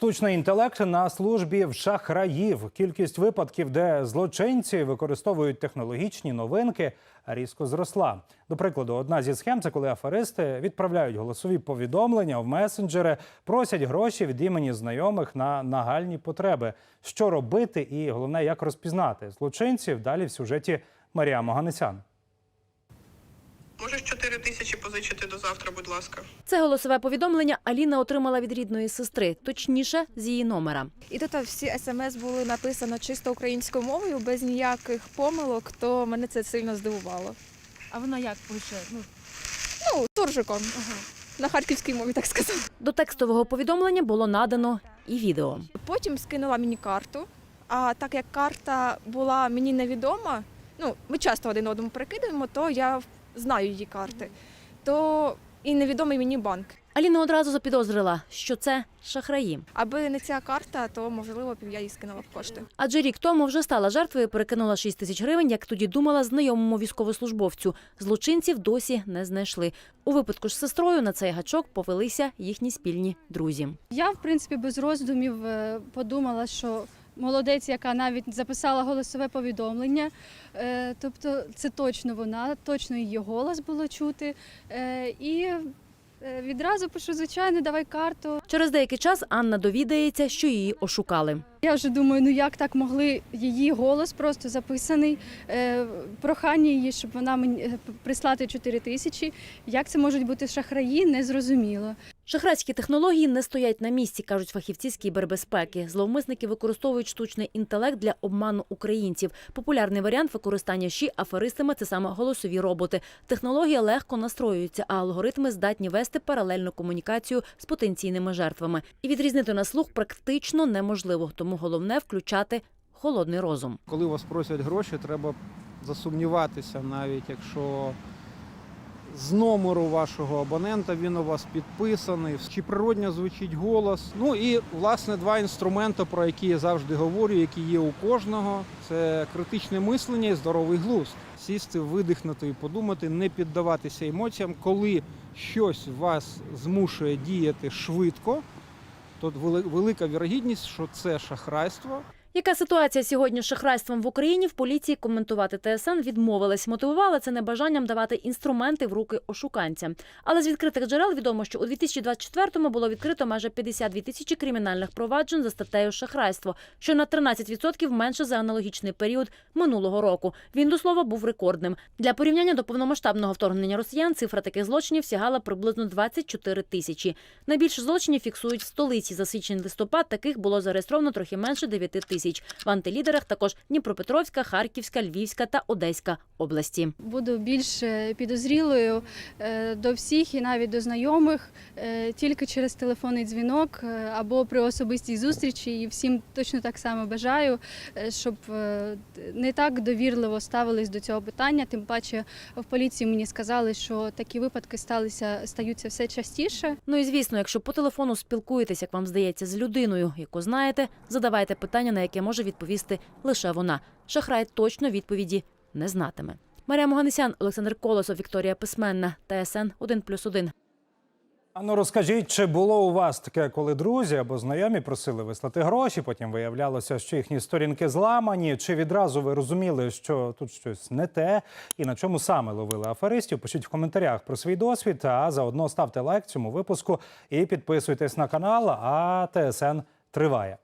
Штучний інтелект на службі в шахраїв. Кількість випадків, де злочинці використовують технологічні новинки, різко зросла. До прикладу, одна зі схем це коли аферисти відправляють голосові повідомлення в месенджери, просять гроші від імені знайомих на нагальні потреби. Що робити, і головне, як розпізнати злочинців. Далі в сюжеті Марія Моганесян. Можеш 4 тисячі позичити до завтра, будь ласка. Це голосове повідомлення Аліна отримала від рідної сестри, точніше, з її номера. І тут всі смс були написано чисто українською мовою, без ніяких помилок, то мене це сильно здивувало. А вона як пише? Ну, Ну, суржиком. На харківській мові, так сказати. До текстового повідомлення було надано і відео. Потім скинула мені карту. А так як карта була мені невідома, ну ми часто один одному перекидаємо, то я знаю її карти. То і невідомий мені банк. Аліна одразу запідозрила, що це шахраї. Аби не ця карта, то можливо б я їй скинула б кошти. Адже рік тому вже стала жертвою, перекинула 6 тисяч гривень, як тоді думала знайомому військовослужбовцю. Злочинців досі не знайшли. У випадку ж з сестрою на цей гачок повелися їхні спільні друзі. я, в принципі, без роздумів е, подумала, що молодець, яка навіть записала голосове повідомлення. Е, Тобто це точно вона, точно її голос було чути. Е, І е, відразу пишу, звичайно, давай карту. Через деякий час Анна довідається, що її ошукали. Я вже думаю, ну як так могли її голос просто записаний, прохання її, щоб вона мені прислати 4 тисячі. Як це можуть бути шахраї, не зрозуміло. Шахрайські технології не стоять на місці, кажуть фахівці з кібербезпеки. Зловмисники використовують штучний інтелект для обману українців. Популярний варіант використання ЩІ аферистами – це саме голосові роботи. Технологія легко настроюється, а алгоритми здатні вести паралельну комунікацію з потенційними жертвами. І відрізнити на слух практично неможливо, тому головне включати холодний розум. Коли вас просять гроші, треба засумніватися, навіть якщо з номеру вашого абонента він у вас підписаний, чи природньо звучить голос. Ну і власне два інструменти, про які я завжди говорю, які є у кожного, це критичне мислення і здоровий глузд. Сісти, видихнути і подумати, не піддаватися емоціям, коли щось вас змушує діяти швидко. то велика вірогідність, що це шахрайство, Яка ситуація сьогодні з шахрайством в Україні? В поліції коментувати ТСН відмовилась. Мотивувала це небажанням давати інструменти в руки ошуканцям. Але з відкритих джерел відомо, що у 2024-му було відкрито майже 52 тисячі кримінальних проваджень за статтею шахрайство, що на 13% менше за аналогічний період минулого року. Він до слова був рекордним. Для порівняння до повномасштабного вторгнення росіян цифра таких злочинів сягала приблизно 24 тисячі. Найбільше злочинів фіксують в столиці. За січень листопад таких було зареєстровано трохи менше 9 тисяч. В антилідерах також Дніпропетровська, Харківська, Львівська та Одеська області. Буду більш е, підозрілою е, до всіх і навіть до знайомих е, тільки через телефонний дзвінок або при особистій зустрічі. І всім точно так само бажаю, щоб не так довірливо ставились до цього питання. Тим паче в поліції мені сказали, що такі випадки сталися стаються все частіше. Ну і звісно, якщо по телефону спілкуєтесь, як вам здається, з людиною, яку знаєте, задавайте питання, на яке може відповісти лише вона. Шахрай точно відповіді не знатиме. Марія Моганесян, Олександр Колосов, Вікторія Письменна, ТСН 1+,1. А ну розкажіть, чи було у вас таке, коли друзі або знайомі просили вислати гроші, потім виявлялося, що їхні сторінки зламані, чи відразу ви розуміли, що тут щось не те, і на чому саме ловили аферистів? Пишіть в коментарях про свій досвід, а заодно ставте лайк цьому випуску і підписуйтесь на канал. А ТСН триває.